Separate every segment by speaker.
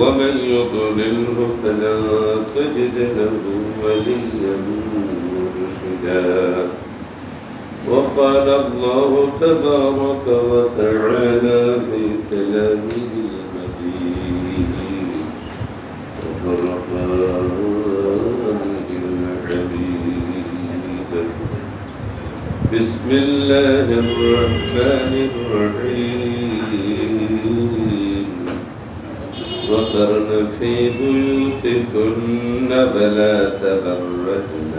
Speaker 1: ومن يضلله فلن تجد له وليا مرشدا. وقال الله تبارك وتعالى في كلامه المجيد. وفرقانه الحميد بسم الله الرحمن الرحيم. وقرن في بيوتكن فلا تبرجن.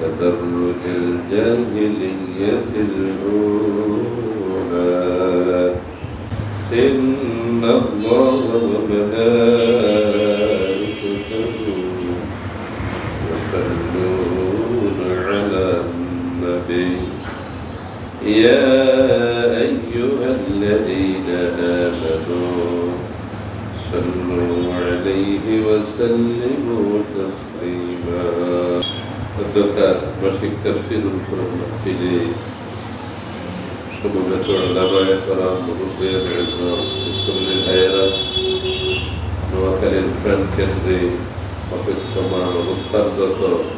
Speaker 1: تبرج الجاهلية الأولى. إن الله وملائكته يصلون على النبي. يا أيها الذين آمنوا صلوا عليه وسلموا تسليما الدكتور مشيك تفسير القرآن في شبكة العلماء كرام مرضي العلم في كل الآيات نوكل الفرن كندري وفي السماء مستردة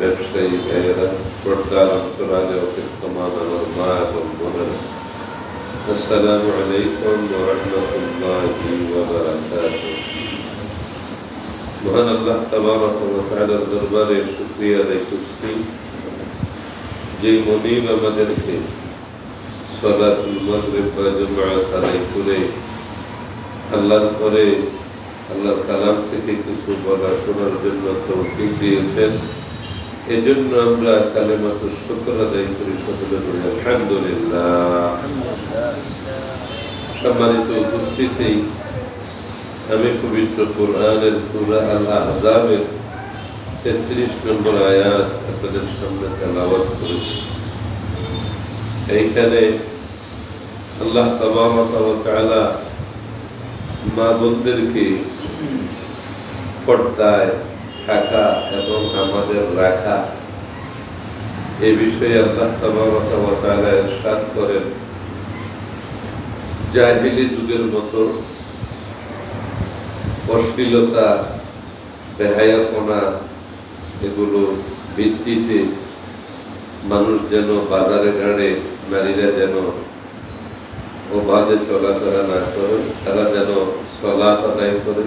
Speaker 1: ব্যবসায়ী ভাইয়েরা পর্দার অন্তরালে অতিক্রমান আমার মা এবং বোনেরা আসসালামু আলাইকুম ওরহমতুল্লাহি ওয়াবারাকাতুহু মহান আল্লাহ তাবারক ওয়া তাআলার দরবারে শুকরিয়া আদায় করছি যে মদিন আমাদেরকে সালাতুল মাগরিব বা জুমআত আদায় করে আল্লাহর পরে আল্লাহর কালাম থেকে কিছু বলা শোনার জন্য তৌফিক দিয়েছেন এজন্য আমরা কালেমাত শুকর আদায় করি আলহামদুলিল্লাহ। সম্মানিত উপস্থিতি, আমি পবিত্র কোরআনের সূরা আল আহজাবের তেত্রিশ নম্বর আয়াত আপনাদের সামনে তেলাওয়াত করেছি। এইখানে আল্লাহ তাআলা মা বোনদেরকে পর্দায় থাকা এবং আমাদের রাখা এ বিষয়ে আল্লাহ ইরশাদ করেন। জাহিলি যুগের মতো অশ্লীলতা, বেহায়াপনা এগুলো ভিত্তিতে মানুষ যেন বাজারে ঘাড়ে নারীরা যেন ও অবাধে চলাফেরা না করে, তারা যেন সলাপ আদায় করে।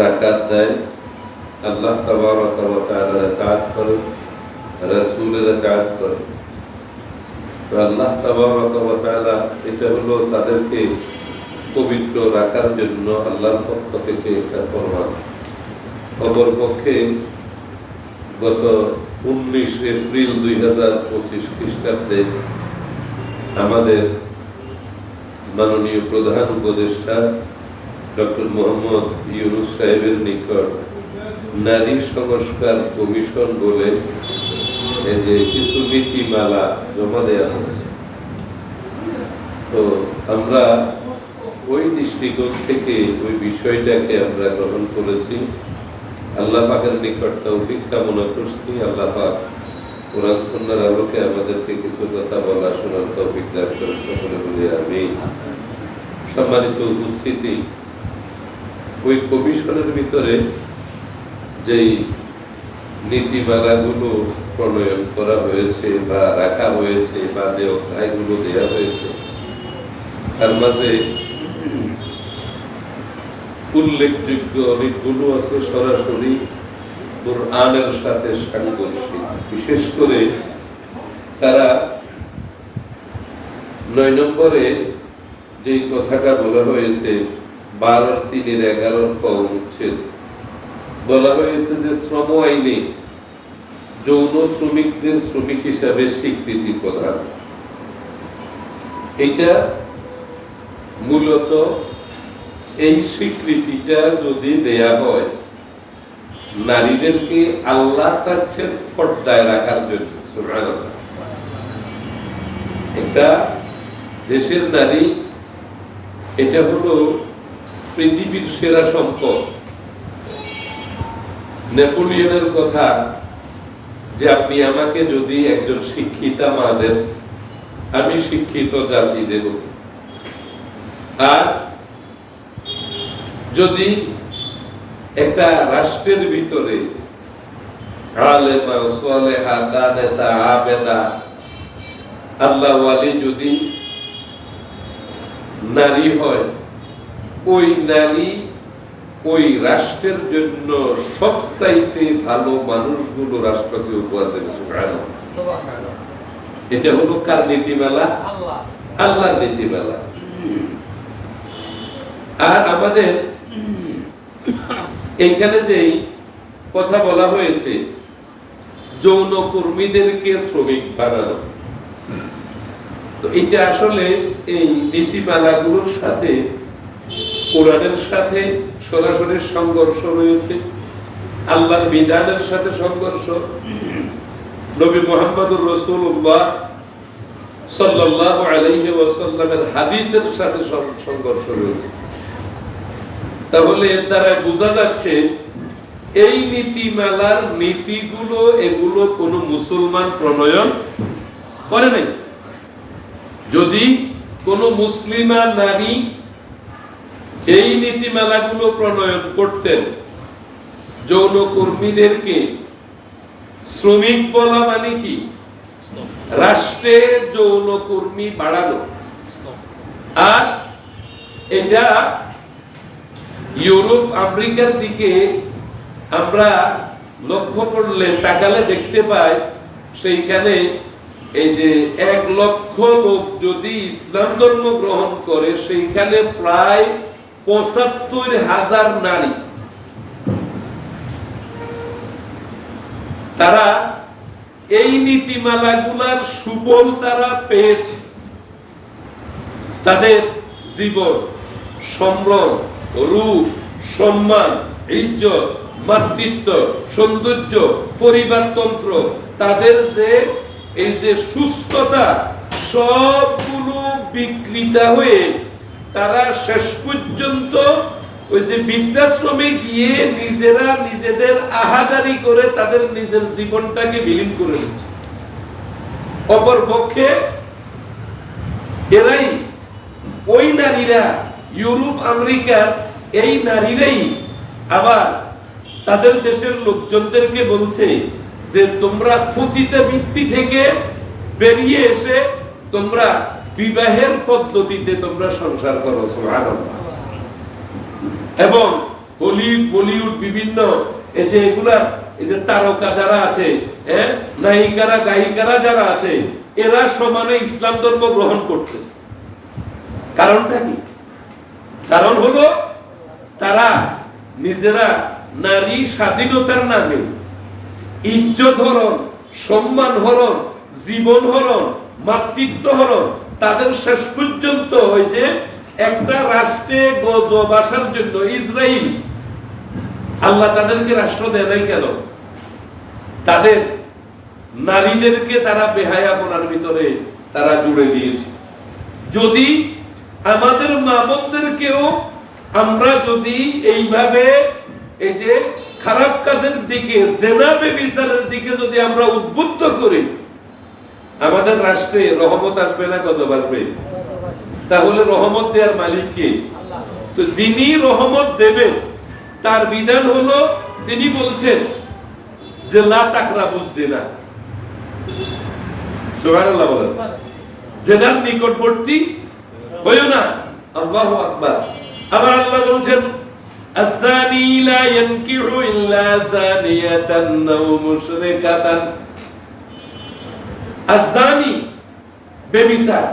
Speaker 1: জাকাত দেয়, আল্লাহ তাবারক ওয়া তাআলার ইতাআত করে, রাসূলের ইতাআত করে। আল্লাহ তাবারক এটা হলো তাদেরকে পবিত্র রাখার জন্য আল্লাহর পক্ষ থেকে এটা ফরমান। অপরপক্ষে গত উনিশ এপ্রিল দুই হাজার পঁচিশ খ্রিস্টাব্দে আমাদের মাননীয় প্রধান উপদেষ্টা ডক্টর মোহাম্মদ ইউনুস সাহেবের নিকট নারী সংস্কার কমিশন বলে যে কিছু নীতিমালা জমা দেওয়া হয়েছে। তো আমরা ওই দৃষ্টিকোণ থেকে ওই বিষয়টাকে আমরা গ্রহণ করেছি। আল্লাহ পাকের নিকট তৌফিক কামনা করছি। আল্লাহ পাক কোরআন সন্ন্যার আলোকে আমাদেরকে কিছু কথা বলা, শোনার তৌফিক দান করে সকলে বলে আমি সম্মানিত উপস্থিতি ওই কমিশনের ভিতরে যেই নীতিমালাগুলো প্রণয়ন করা হয়েছে বা রাখা হয়েছে বা যে অধ্যায়গুলো দেওয়া হয়েছে, তার মাঝে উল্লেখযোগ্য অনেকগুলো আছে সরাসরি কোরআনের সাথে সাংঘর্ষিক। বিশেষ করে তারা নয় নম্বরে যেই কথাটা বলা হয়েছে বারোর তিনের এগারোর কম উচ্ছেদ। বলা হয়েছে যে শ্রম আইনে যৌন শ্রমিকদের শ্রমিক হিসাবে স্বীকৃতি প্রদান। এটা মূলত এই স্বীকৃতিটা যদি দেয়া হয়, নারীদেরকে আল্লাহ চাচ্ছেন পর্দায় রাখার জন্য। একটা দেশের নারী, এটা হলো পৃথিবীর সেরা সম্পদ। নেপোলিয়নের কথা যে আপনি আমাকে যদি একজন শিক্ষিতা মা দেন, আমি শিক্ষিত জাতি দেব। আর যদি একটা রাষ্ট্রের ভিতরে আল্লাহ যদি নারী হয় ওই নারী ওই রাষ্ট্রের জন্য সবচাইতে ভালো মানুষগুলো রাষ্ট্রকে উপহার দেবে এটা হলো কার নীতিমালা?
Speaker 2: আল্লাহ।
Speaker 1: আল্লাহর নীতিমালা। আর আমাদের এইখানে যেই কথা বলা হয়েছে যৌন কর্মীদেরকে শ্রমিক বানানো। তো এটা আসলে এই নীতিমালাগুলোর সাথে কোরআনের সাথে সরাসরি সংঘর্ষ রয়েছে আল্লাহর বিধানের সাথে সংঘর্ষ। নবী মোহাম্মদুর রসুল্লাহ আলাইহি ওয়াসাল্লামের হাদিসের সাথে সংঘর্ষ রয়েছে তাহলে এর দ্বারা বোঝা যাচ্ছে, এই নীতিমালার নীতিগুলো এগুলো কোনো মুসলমান প্রণয়ন করে নাই। যদি কোনো মুসলিমা নারী এই নীতিমালাগুলো প্রণয়ন করতেন যৌন কর্মীদেরকে শ্রমিক বলা মানে কি? রাষ্ট্রের যৌন কর্মী বাড়ানো। আর এটা ইউরোপ, আমেরিকার দিকে আমরা লক্ষ্য করলে, তাকালে দেখতে পাই, সেইখানে এই যে এক লক্ষ লোক যদি ইসলাম ধর্ম গ্রহণ করে, সেইখানে প্রায় পঁচাত্তর হাজার নারী। তারা এই নীতিমালাগুলার সুফল তারা পেয়েছে। তাদের জীবন সম্ভ্রম রূপ, সম্মান, ইজ্জত, মাতৃত্ব, সৌন্দর্য পরিবারতন্ত্র তাদের যে এই যে সুস্থতা, সবগুলো বিকৃতা হয়ে তারা শেষ পর্যন্ত ওই যে বৃদ্ধাশ্রমে গিয়ে নিজেরা নিজেদের আহাজারি করে তাদের নিজের জীবনটাকে বিলীন করে নিচ্ছে। অপর পক্ষে এরাই ওই নারীরা, ইউরোপ আমেরিকার এই নারীরাই আবার তাদের দেশের লোকজনদেরকে বলছে যে তোমরা প্রতিটা ভিত্তি থেকে বেরিয়ে এসে তোমরা বিবাহের পদ্ধতিতে তোমরা সংসার করো এবং বলিউড বিভিন্ন, এই যে এগুলা, এই যে তারকা যারা আছে হ্যাঁ নায়িকারা, গায়িকারা যারা আছে, এরা সমানে ইসলাম ধর্ম গ্রহণ করতেছে। কারণটা কি? কারণ হলো, তারা নিজেরা নারী স্বাধীনতার নামে ইজ্জত হরণ, সম্মান হরণ, জীবন হরণ, মাতৃত্ব হরণ তাদের শেষ পর্যন্ত ওই যে একটা রাষ্ট্রে গজব আসার জন্য ইসরায়েল আল্লাহ তাদেরকে রাষ্ট্র দেয় নাই কেন? তাদের নারীদেরকে তারা বেহায়াপনার ভিতরে তারা জুড়ে দিয়েছে। যদি আমাদের মা বোনদেরকেও আমরা যদি এইভাবে এই যে খারাপ কাজের দিকে জেনাবে বিচারের দিকে যদি আমরা উদ্বুদ্ধ করি আমাদের রাষ্ট্রে রহমত আসবে না কত আসবে? তাহলে রহমত দেওয়ার মালিক কে? তো যিনি রহমত দেবেন, তার বিধান হলো, তিনি বলছেন যে লাখরা বুঝছে না নিকটবর্তী আল্লাহ বলছেন আসানি লা আজানি বেবিচার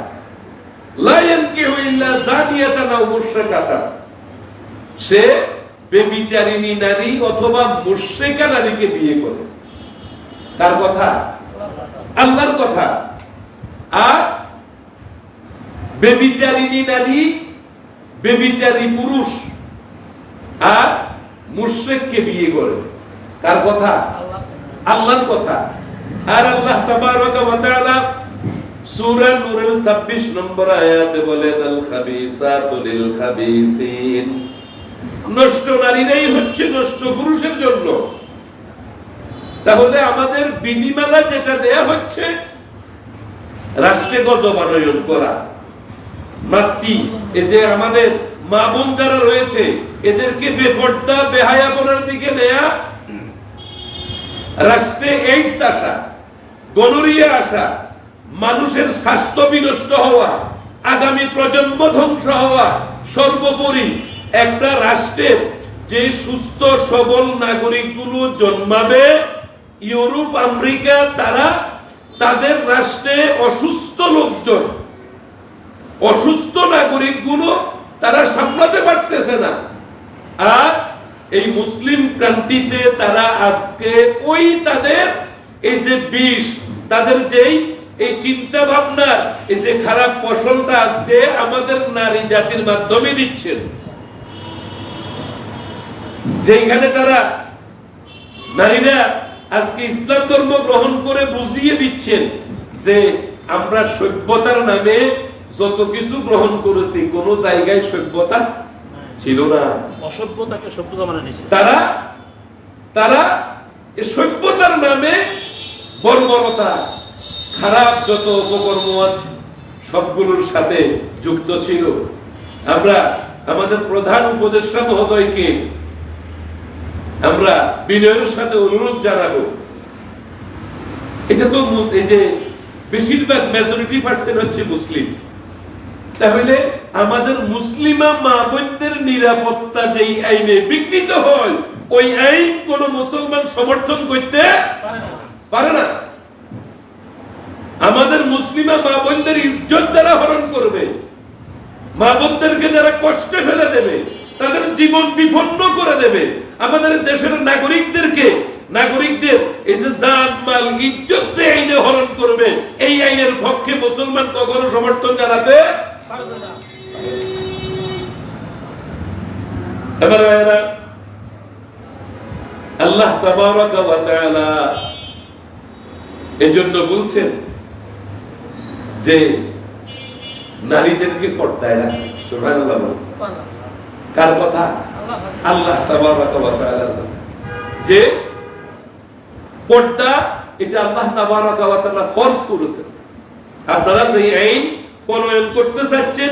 Speaker 1: সে বেবিচারিনী নারী অথবা মুশ্রিকা নারীকে বিয়ে করে। তার কথা? আল্লাহর কথা। আর বেবিচারিনী নারী, বেবিচারী পুরুষ আর মুশ্রিককে বিয়ে করে। কার কথা? আল্লাহর কথা। আর আল্লাহ তাবারকা ওয়া তাআলা সূরা নূরের 26 নম্বর আয়াতে বলেন, আল খাবিসাতু লিল খাবিসিন। নষ্ট নারীরাই হচ্ছে নষ্ট পুরুষের জন্য। তাহলে আমাদের বিধিমালা যেটা দেয়া হচ্ছে, রাষ্ট্রে গজবানয়ন করা, মাতৃ, এই যে আমাদের মা বোন যারা রয়েছে, এদেরকে বেপর্দা বেহায়াপনার দিকে নেয়া রাষ্ট্রে এইডস আসা গনোরিয়া আসা, মানুষের স্বাস্থ্য বিনষ্ট হওয়া, আগামী প্রজন্ম ধ্বংস হওয়া, সর্বোপরি একটা রাষ্ট্রের যে সুস্থ, সবল নাগরিকগুলো জন্মাবে, ইউরোপ, আমেরিকা, তারা তাদের রাষ্ট্রে অসুস্থ লোকজন, অসুস্থ নাগরিকগুলো তারা সামলাতে পারতেছে না। আর এই মুসলিম কান্ট্রিতে তারা আজকে ওই তাদের এই যে বিষ, তাদের যেই এই চিন্তা ভাবনার এই যে খারাপ ফসলটা আজকে আমাদের নারী জাতির মাধ্যমে দিচ্ছেন। যেখানে তারা নারীরা আজকে ইসলাম ধর্ম গ্রহণ করে বুঝিয়ে দিচ্ছেন যে আমরা সভ্যতার নামে যত কিছু গ্রহণ করেছি, কোন জায়গায় সভ্যতা ছিল না
Speaker 2: অসভ্যতাকে সভ্যতা মানে নিছে
Speaker 1: তারা তারা এই সভ্যতার নামে বর্বরতা খারাপ যত উপকর্ম আছে সবগুলোর সাথে যুক্ত ছিল। আমরা আমাদের প্রধান উপদেষ্টা মহোদয়কে আমরা বিনয়ের সাথে অনুরোধ জানাব। এটা তো এই যে বেশিরভাগ মেজরিটি পার্সেন্ট হচ্ছে মুসলিম। তাহলে আমাদের মুসলিমা মা বোনদের নিরাপত্তা যেই আইনে বিঘ্নিত হয়, ওই আইন কোন মুসলমান সমর্থন করতে পারে না। আমাদের মুসলিমা মা বোনদের ইজ্জত যারা হরণ করবে, মা বোনদেরকে যারা কষ্টে ফেলে দেবে, তাদের জীবন বিপন্ন করে দেবে, আমাদের দেশের নাগরিকদেরকে, নাগরিকদের এই যে জান, মাল, ইজ্জত যে আইনে হরণ করবে, এই আইনের পক্ষে মুসলমান কখনো সমর্থন জানাতে আল্লাহ এজন্য বলছেন যে নারীদেরকে পর্দায় কার কথা? আল্লাহ যে পর্দা এটা আল্লাহ তাবারাকা ওয়া করেছেন। আপনারা যে আইন প্রণয়ন করতে চাচ্ছেন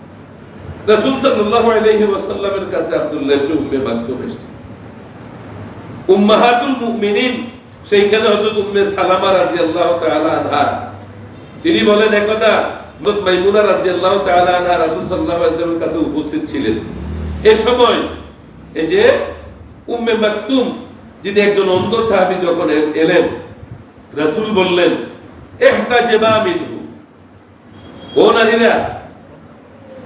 Speaker 1: রাসূল সাল্লাল্লাহু আলাইহি ওয়াসাল্লামের কাছে আব্দুল্লাহ ইবনে উম্মে এসেছেন উম্মাহাতুল মুমিনিন, সেইখানে হযরত উম্মে সালামা রাদিয়াল্লাহু তাআলা আনহা। তিনি বলেন একদা হযরত মাইমুনা রাদিয়াল্লাহু তাআলা আনহা রাসূল সাল্লাল্লাহু আলাইহি ওয়াসাল্লামের কাছে উপস্থিত ছিলেন। এই সময় এই যে উম্মে মাকতুম যিনি একজন অন্ধ সাহাবী যখন এলেন, রাসূল বললেন ইহতাজিবা মিনহু। ও নারীরা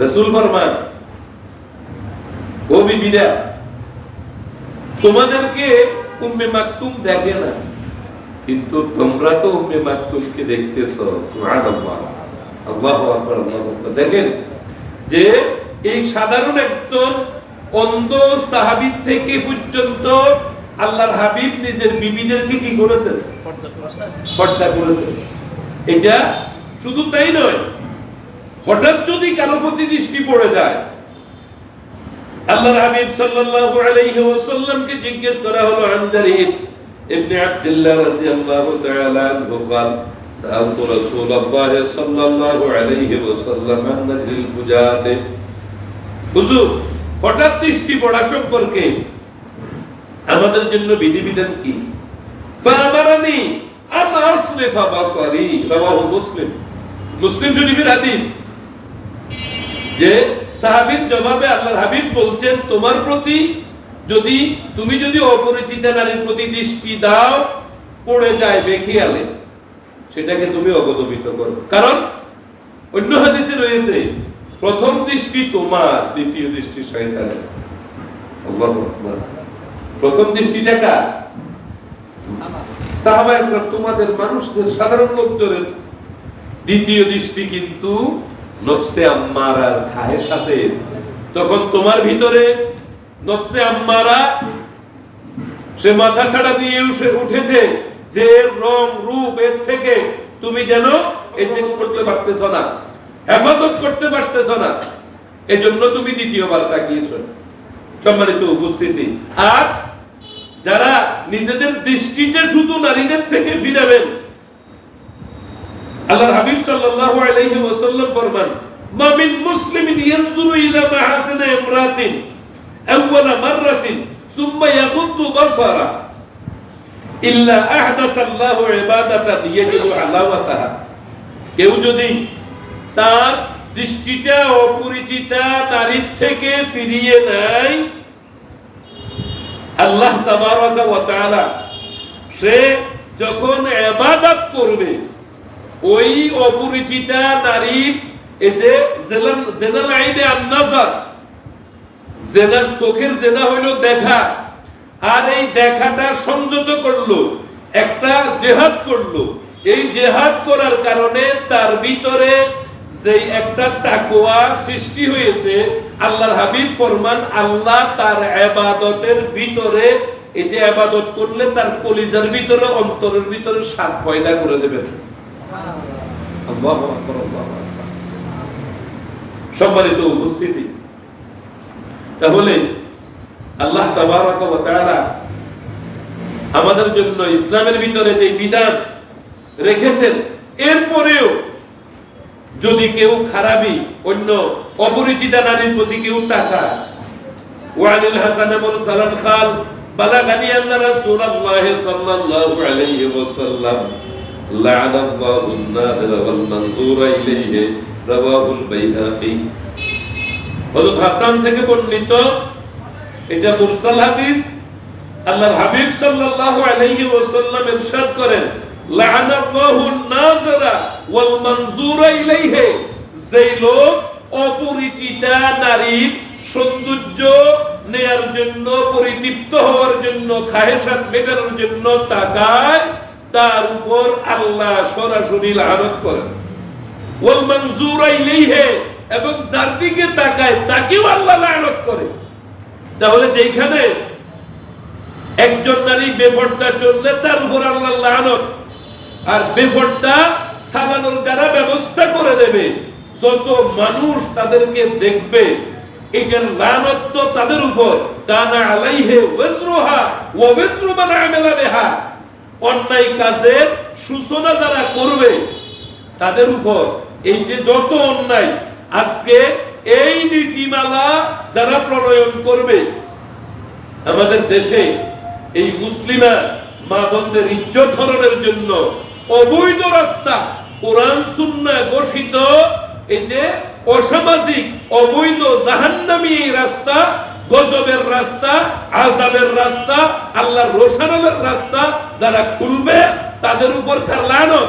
Speaker 1: রাসূল ফরমান ও বিবিরা তোমাদেরকে উম্মে মাকতুম দেখে না কিন্তু তোমরা তো উম্মে মাকতুমকে দেখতেছো সুবহানাল্লাহ। আল্লাহু আকবার আল্লাহু আকবার। দেখেন যে এই সাধারণ একজন অন্ধ সাহাবী থেকে পর্যন্ত আল্লাহর হাবিব নিজের বিবিদেরকে কি করেছেন।
Speaker 2: পর্দা
Speaker 1: করেছেন। এটা শুধু তাই নয় হঠাৎ যদি কারো প্রতি দৃষ্টি পড়ে যায় আল্লাহর হাবিব সাল্লাল্লাহু আলাইহি ওয়াসাল্লামকে জিজ্ঞেস করা হলো আন জারির ابن عبد الله رضي الله تعالى عنه قال سألت رسول الله صلى الله عليه وسلم عن نجل الفجاة হুজুর হঠাৎ দৃষ্টি পড়া সম্পর্কে আমাদের জন্য বিধিবিধান কি ফামারানি আন আসরিফা বাসারি রাওয়াহু মুসলিম মুসলিম শরীফের হাদিস যে সাহাবীর জবাবে আল্লাহর হাবিব বলছেন, তোমার প্রতি যদি, তুমি যদি অপরিচিত নারীর প্রতি দৃষ্টি দাও, পড়ে যায় বেখিয়ালে। সেটাকে তুমি অবদমিত করো। কারণ অন্য হাদিসে রয়েছে, প্রথম দৃষ্টি তোমার, দ্বিতীয় দৃষ্টি শয়তানের। প্রথম দৃষ্টিটা কার? সাহাবা একরাম তোমাদের মানুষদের, সাধারণ লোকজনের। দ্বিতীয় দৃষ্টি কিন্তু নফসে আম্মারার খায়ের সাথে। তখন তোমার ভিতরে আম্মারা সে মাথা ছাড়া দিয়ে উঠে উঠেছে যে রং, রূপ এর থেকে তুমি যেন করতে পারতেছ না, হেফাজত করতে পারতেছ না। এজন্য তুমি দ্বিতীয়বার তাকিয়েছ। সম্মানিত উপস্থিতি। আর যারা নিজেদের দৃষ্টিতে শুধু নারীদের থেকে ফিরাবেন আল্লাহর হাবিব সাল্লাল্লাহু আলাইহি ওয়াসাল্লাম ফরমান, মা মিন মুসলিমিন ইয়ানজুরু ইলা মাহাসিন ইমরাতিন, আউয়ালা মাররাতিন, সুম্মা ইয়াগুদ্দু বাসারা, ইল্লা আহদাসা আল্লাহু ইবাদাতান ইয়াজিদু আলাওয়াতাহা কেউ যদি তার দৃষ্টিটা অপরিচিতা নারীর থেকে ফিরিয়ে নেয়, আল্লাহ তাবারাকা ওয়া তাআলা সে যখন ইবাদত করবে ওই অপরিচিতা নারীর এই যে জেলান জেনাল আইনে আন্নাজার, জেনার চোখের জেনা হইল দেখা। আর এই দেখাটা সংযত করল, একটা জেহাদ করল। এই জেহাদ করার কারণে তার ভিতরে যে একটা তাকওয়া সৃষ্টি হয়েছে, আল্লাহর হাবিব ফরমান, আল্লাহ তার ইবাদতের ভিতরে, এই যে ইবাদত করলে তার কলিজার ভিতরে, অন্তরের ভিতরে সাত পয়দা করে দেবেন। আল্লাহু সম্মানিত উপস্থিতি। তাহলে আল্লাহ আমাদের জন্য ইসলামের ভিতরে যে বিধান রেখেছেন, এরপরেও যদি কেউ খারাপি অন্য অপরিচিতা নারীর প্রতি কেউ তাকায় ওয়ালিল হাসান মুরসালান খাল বালাগানি আন্না রাসূলুল্লাহ সাল্লাল্লাহু আলাইহি ওয়াসাল্লাম। লা'ন আল্লাহু الناظر والمنظور إليه رواه البيهقي হযরত হাসান থেকে বর্ণিত এটা মুরসাল হাদিস আল্লাহর হাবিব সাল্লাল্লাহু আলাইহি ওয়াসাল্লাম ইরশাদ করেন লা'নাল্লাহু নাযরা ওয়াল মানজুরা ইলাইহি যেই লোক অপরিচিতা নারীর সৌন্দর্য নেয়ার জন্য পরিতৃপ্ত হওয়ার জন্য খাহেসাত মেটানোর জন্য তাকায় তার উপর আল্লাহ সরাসরি লানত করেন। ওয়াল ইলাইহি, এবং যার দিকে তাকায় তাকেও আল্লাহ করে। তাহলে যেখানে একজন নারী বেপর্দা চললে তার উপর আল্লাহ আর বেপর্দা সালানোর যারা ব্যবস্থা করে দেবে, যত মানুষ তাদেরকে দেখবে এটার লানত তো তাদের উপর। কানা আলাইহে ওয়াজরুহা ওয়া ওয়াজরু মান আমিলা অন্যায় কাজের সূচনা যারা করবে, তাদের উপর এই যে যত অন্যায়, আজকে এই নীতিমালা যারা প্রণয়ন করবে, আমাদের দেশে এই মুসলিমা মা বোনদের ইজ্জত হরণের জন্য অবৈধ রাস্তা, কোরআন, সুন্না ঘোষিত, এই যে অসামাজিক, অবৈধ জাহান্নামী রাস্তা গজবের রাস্তা আজাবের রাস্তা, আল্লাহর রোশানের রাস্তা, যারা খুলবে, তাদের উপর কার লানত?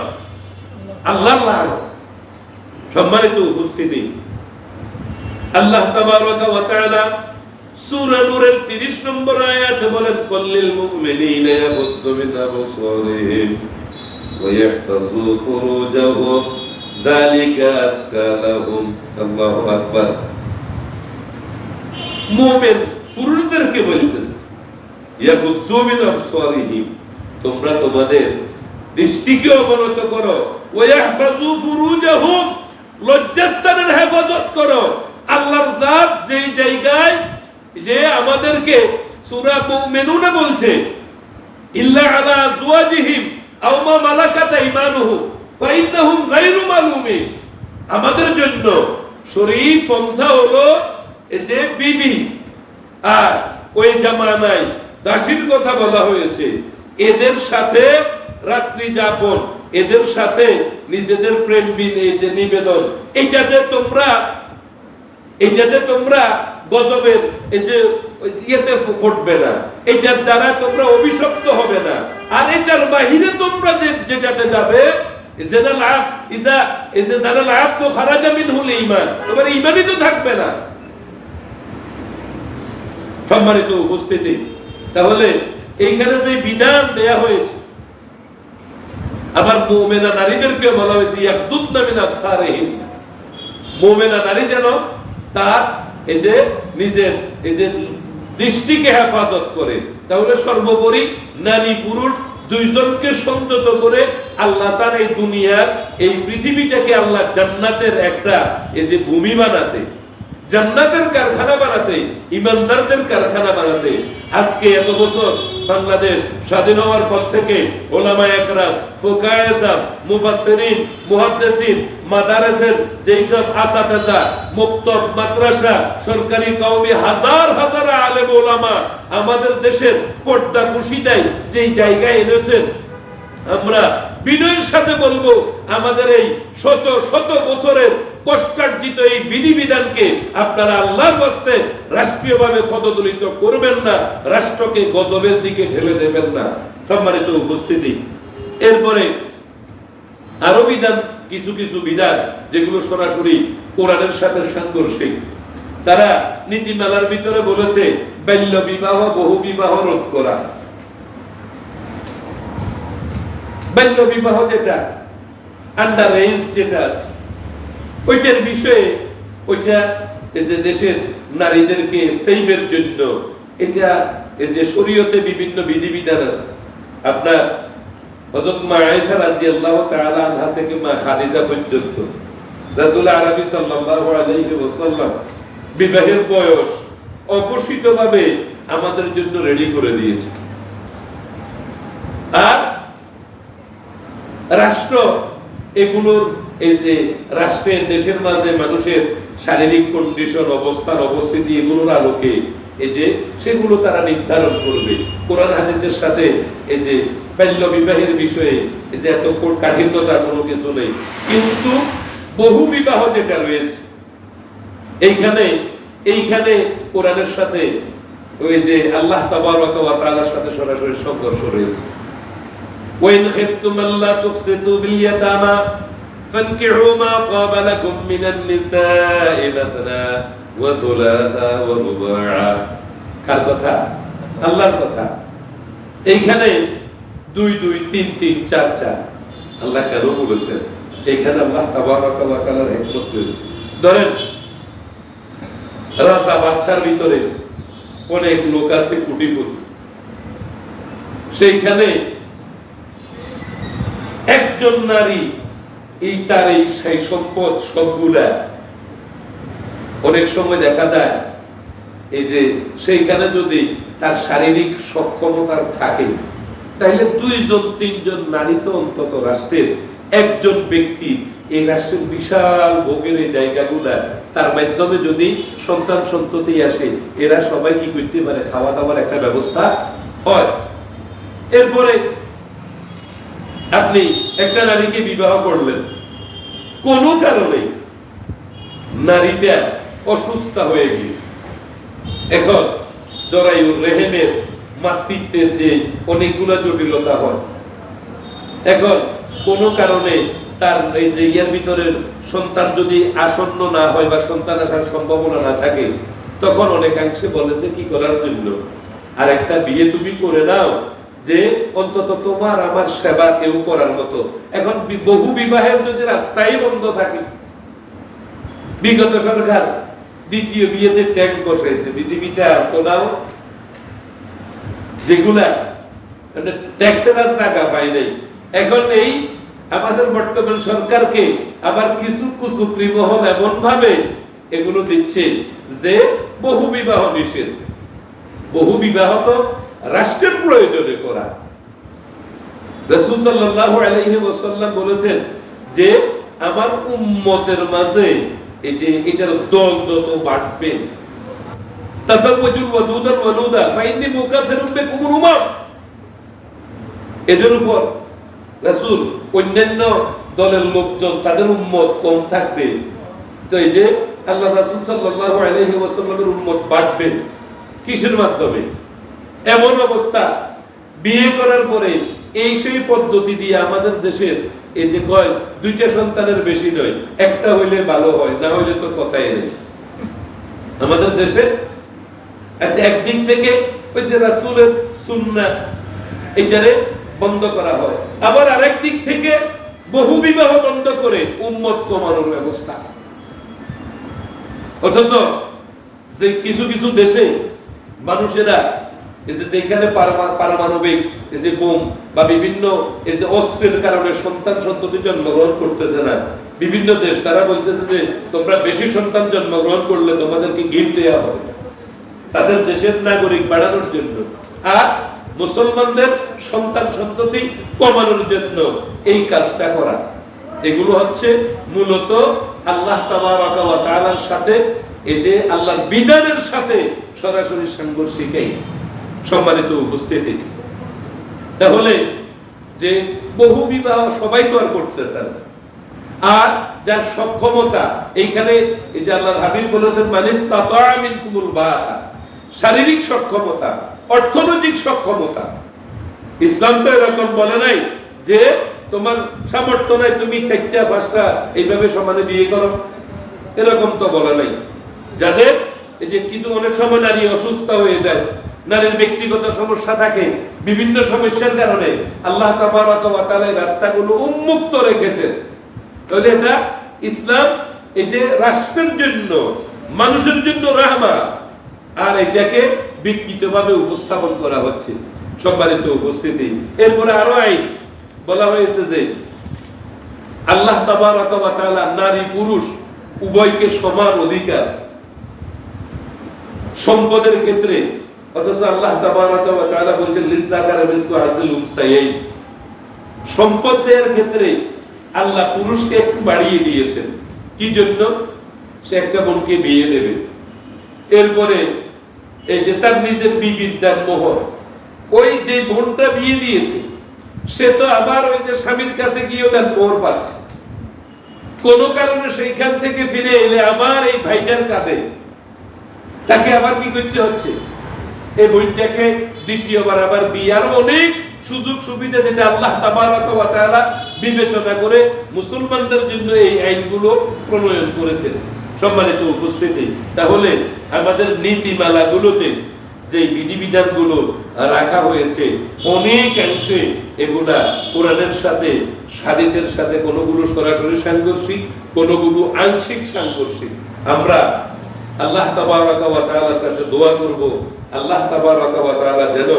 Speaker 1: আল্লাহর লানত। সম্মানিত উপস্থিতি। আল্লাহ তাবারক ওয়া তাআলা সূরা নূরের 30 নম্বর আয়াতে বলেন কুল্লিল মুমিনিনা ইয়াগুদ্দু মিন আবসারিহিম ওয়া ইয়াহফাযু ফুরুজাহুম। যালিকা লাহুম। আল্লাহু আকবার। মুমিন পুরুষদেরকে বলতেছে তোমরা তোমাদের দৃষ্টিকে অবনত করো লজ্জাস্থানের হেফাজত করো। আল্লাহর জাত যেই জায়গায় যে আমাদেরকে সূরা মুমিনুনে বলছে, ইল্লা আলা আও মা মালাকাত আইমানুহু, ওয়া ইন্নাহুম গায়রু মালুমিন। আমাদের জন্য শরীফ, পন্থা হলো যে বিবি আর ওই জামানায় দাসীর কথা বলা হয়েছে, এদের সাথে রাত্রি যাপন, এদের সাথে নিজেদের প্রেম এই যে নিবেদন এটাতে তোমরা এটাতে তোমরা গজবের এই যে ইয়েতে ঘটবে না, এটার দ্বারা তোমরা অভিশপ্ত হবে না। আর এটার বাহিরে তোমরা যে যেটাতে যাবে যেটা লাভ ইজা এই যে যারা লাভ তো খারাজা মিন হলে ইমান তোমার ইমানই তো থাকবে না। সম্মানিত উপস্থিতি। তাহলে এইখানে যে বিধান দেয়া হয়েছে, আবার মোমেনা নারীদেরকে বলা হয়েছে মোমেনা নারী যেন তার এই যে নিজের, এই যে দৃষ্টিকে হেফাজত করে, তাহলে সর্বোপরি নারী পুরুষ দুইজনকে সংযত করে আল্লাহ সার এই দুনিয়ার, এই পৃথিবীটাকে আল্লাহ জান্নাতের একটা এই যে ভূমি বানাতে। জান্নাতের কারখানা বানাতে, ইমানদারদের কারখানা বানাতে। আজকে এত বছর বাংলাদেশ স্বাধীন হওয়ার পর থেকে ওলামা একরাম ফোকায়েসাম মুফাসসিরিন, মুহাদ্দিসিন, মাদারেসের যেই সব আসাতেজা মুক্তব মাদ্রাসা, সরকারি কওমি হাজার হাজার আলেম ওলামা আমাদের দেশের পর্দা কুশিদায় যেই জায়গায় এনেছেন আমরা বিনয়ের সাথে বলব, আমাদের এই শত শত বছরের কষ্টার্জিত এই বিধিবিধানকে আপনারা আল্লাহর বস্তে রাষ্ট্রীয়ভাবে পদদলিত করবেন না, রাষ্ট্রকে গজবের দিকে ঢেলে দেবেন না। সম্মানিত উপস্থিতি, এরপরে আরও বিধান, কিছু কিছু বিধান, যেগুলো সরাসরি কোরআনের সাথে সাংঘর্ষিক। তারা নীতিমালার ভিতরে বলেছে বাল্য বিবাহ, বহু বিবাহ রোধ করা। বাল্য বিবাহ যেটা আন্ডার এজ যেটা আছে, ওইটার বিষয়ে ওইটা এই যে দেশের নারীদেরকে সেভের জন্য, এটা এই যে শরীয়তে বিভিন্ন বিধিবিধান আছে। আপনার হযরত মা আয়েশা তাআলা আনহা থেকে মা খাদিজা পর্যন্ত। রাসূল সাল্লাল্লাহু আলাইহি ওয়াসাল্লাম বিবাহের বয়স আমাদের জন্য রেডি করে দিয়েছে। আর রাষ্ট্র, এগুলোর এই যে রাষ্ট্রের দেশের মাঝে মানুষের শারীরিক কন্ডিশন অবস্থান অবস্থিতি, এগুলোর আলোকে এই যে সেগুলো তারা নির্ধারণ করবে। কোরআন হাদিসের সাথে এই যে বাল্য বিবাহের বিষয়ে এই যে এত কাঠিন্যতা কোনো কিছু নেই। কিন্তু বহু বিবাহ যেটা রয়েছে, এইখানে এইখানে কোরআনের সাথে ওই যে আল্লাহ তাবারক ওয়া সাথে সরাসরি সংঘর্ষ রয়েছে। وإن خفتم ألا تقسطوا في اليتامى فانكحوا ما طاب لكم من النساء مثنى وثلاثا ورباعا কার কথা আল্লাহর কথা এইখানে দুই দুই তিন তিন চার চার আল্লাহ কেন বলেছেন এইখানে আল্লাহ তাবারক ওয়া তাআলার হিকমত রয়েছে ধরেন রাজা বাদশার ভিতরে অনেক লোক আছে কোটিপতি সেইখানে একজন নারী, এই তার এই সেই সম্পদ সবগুলা। অনেক সময় দেখা যায়, এই যে সেইখানে যদি তার শারীরিক সক্ষমতার থাকে তাহলে দুইজন, তিনজন নারী তো অন্তত রাষ্ট্রের একজন ব্যক্তি, এই রাষ্ট্রের বিশাল ভোগের এই জায়গাগুলা, তার মাধ্যমে যদি সন্তান সন্ততি আসে, এরা সবাই কি করতে পারে? খাওয়া দাওয়ার একটা ব্যবস্থা হয়। এরপরে আপনি একটা নারীকে বিবাহ করলেন। কোন কারণে নারীটা অসুস্থ হয়ে গিয়েছে। এখন জরায়ুর রেহেমের মাতৃত্বের যে অনেকগুলো জটিলতা হয়, এখন কোন কারণে তার এই যে ইয়ার ভিতরের সন্তান যদি আসন্ন না হয় বা সন্তান আসার সম্ভাবনা না থাকে, তখন অনেকাংশে বলে যে কি করার জন্য? আর একটা বিয়ে তুমি করে নাও যে অন্তত তোমার আমার সেবা কেউ করার মতো। এখন বহু বিবাহের যদি রাস্তাই বন্ধ থাকে, বিগত সরকার দ্বিতীয় বিয়েতে ট্যাক্স বসাইছে। পৃথিবীটা কোনাও যেগুলা মানে ট্যাক্সের আর জায়গা পায় নাই। এখন এই আমাদের বর্তমান সরকারকে আবার কিছু কুচুকরি মহল এমন ভাবে এগুলো দিচ্ছে যে বহু বিবাহ নিষেধ। বহু বিবাহ তো রাষ্ট্রের প্রয়োজনে করা। রাসূল সাল্লাল্লাহু আলাইহি ওয়াসাল্লাম বলেছেন যে, আমার উম্মতের মাঝে এই যে এটার দল যত বাড়বে তাসাওয়াজুল ওয়াদুদাল ওয়ালুদা, ফাইন্নি মুকাথিরুম বিকুমুল উমাম। এদের উপর রাসূল অন্যান্য দলের লোকজন, তাদের উম্মত কম থাকবে। তো এই যে আল্লাহ রাসূল সাল্লাল্লাহু আলাইহি ওয়াসাল্লামের উম্মত বাড়বে, কিসের মাধ্যমে? এমন অবস্থা। বিয়ে করার পরে এই সেই পদ্ধতি দিয়ে আমাদের দেশের এই যে কয়, দুইটা সন্তানের বেশি নয়, একটা হইলে ভালো হয়, না হইলে তো কথাই নেই। আমাদের দেশে আচ্ছা একদিক থেকে ওই যে রাসূলের সুন্নাহ এটারে বন্ধ করা হয়। আবার আরেক দিক থেকে বহু বিবাহ বন্ধ করে উম্মত কমানোর ব্যবস্থা। অথচ যে কিছু কিছু দেশে মানুষেরা এই যেখানে পারমাণবিক এই যে বোম বা বিভিন্ন এই যে অস্ত্রের কারণে সন্তান সন্ততি জন্মগ্রহণ করতেছে না। বিভিন্ন দেশ, তারা বলতেছে যে তোমরা বেশি সন্তান জন্মগ্রহণ করলে তোমাদেরকে গিফট দেওয়া হবে। তাদের দেশের নাগরিক বাড়ানোর জন্য আর মুসলমানদের সন্তান সন্ততি কমানোর জন্য এই কাজটা করা। এগুলো হচ্ছে মূলত আল্লাহ তাআলার সাথে এই যে আল্লাহর বিধানের সাথে সরাসরি সাংঘর্ষিকই সম্মানিত উপস্থিতি। তাহলে যে বহু বিবাহ সবাই তো আর করতেছেন আর যার সক্ষমতা, এইখানে এই যে আল্লাহ হাবিব বলেছেন মানিস তাতামিন কুমুল বাআ শারীরিক সক্ষমতা, অর্থনৈতিক সক্ষমতা। ইসলাম তো এরকম বলে নাই যে তোমার সামর্থ্য নাই, তুমি চারটা, পাঁচটা, এইভাবে সমানে বিয়ে করো। এরকম তো বলা নাই। যাদের এই যে কিছু অনেক সময় নারী অসুস্থ হয়ে যায় নারীর ব্যক্তিগত সমস্যা থাকে, বিভিন্ন সমস্যার কারণে আল্লাহ রাস্তাগুলো উন্মুক্ত রেখেছেন। তাহলে এটা ইসলাম এই যে রাষ্ট্রের জন্য, মানুষের জন্য রাহমা। আর এটাকে বিকৃতভাবে উপস্থাপন করা হচ্ছে। সম্মানিত উপস্থিতি। এরপরে আরও আইন বলা হয়েছে যে, আল্লাহ নারী পুরুষ উভয়কে সমান অধিকার। সম্পদের ক্ষেত্রে অথচ আল্লাহ তাআলা বলছেন, লিজাকারে মিসলু হাসিল উনসাইয়্যিন সম্পদ ক্ষেত্রে আল্লাহ পুরুষকে একটু বাড়িয়ে দিয়েছেন। কি জন্য? সে একটা বোনকে বিয়ে দেবে। এরপরে এই যে তার নিজের বিবিদ্যার মোহর, ওই যে বোনটা বিয়ে দিয়েছে, সে তো আবার ওই যে স্বামীর কাছে গিয়ে তার মোহর পাচ্ছে। কোনো কারণে সেইখান থেকে ফিরে এলে আবার এই ভাইটার কাঁধে। তাকে আবার কি করতে হচ্ছে? এই বইটাকে দ্বিতীয়বার আবার বিয়ে। আরও অনেক সুযোগ সুবিধা যেটা আল্লাহ তাবারক বিবেচনা করে মুসলমানদের জন্য এই আইনগুলো প্রণয়ন করেছেন। সম্মানিত উপস্থিতি, তাহলে আমাদের নীতিমালাগুলোতে যে বিধিবিধানগুলো রাখা হয়েছে অনেকাংশে এগুলা কোরআনের সাথে, হাদিসের সাথে কোনোগুলো সরাসরি সাংঘর্ষিক, কোনোগুলো আংশিক সাংঘর্ষিক। আমরা আল্লাহ তাবারক ওয়া কাছে দোয়া করব। আল্লাহ তাবারক ওয়া যেন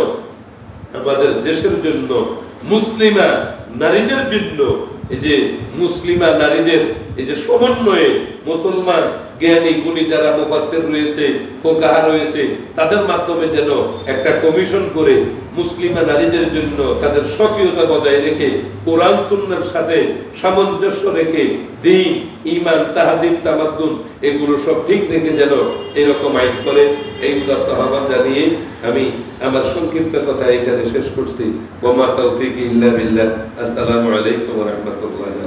Speaker 1: আমাদের দেশের জন্য মুসলিমা নারীদের জন্য, এই যে মুসলিমা নারীদের এই যে সমন্বয়ে মুসলমান জ্ঞানী গুণী যারা মুফাসসির রয়েছে, ফোকাহা রয়েছে, তাদের মাধ্যমে যেন একটা কমিশন করে মুসলিমা নারীদের জন্য তাদের স্বকীয়তা বজায় রেখে কোরআন সুন্নাহর সাথে সামঞ্জস্য রেখে দিন, ঈমান, তাহজিব, তামাদ্দুন, এগুলো সব ঠিক রেখে যেন এরকম আইন করে। এই উদাত্ত আহ্বান জানিয়ে আমি আমার সংক্ষিপ্ত কথা এখানে শেষ করছি। ওমা তৌফিক ইল্লা বিল্লাহ। আসসালামু আলাইকুম রাহমাতুল্লাহি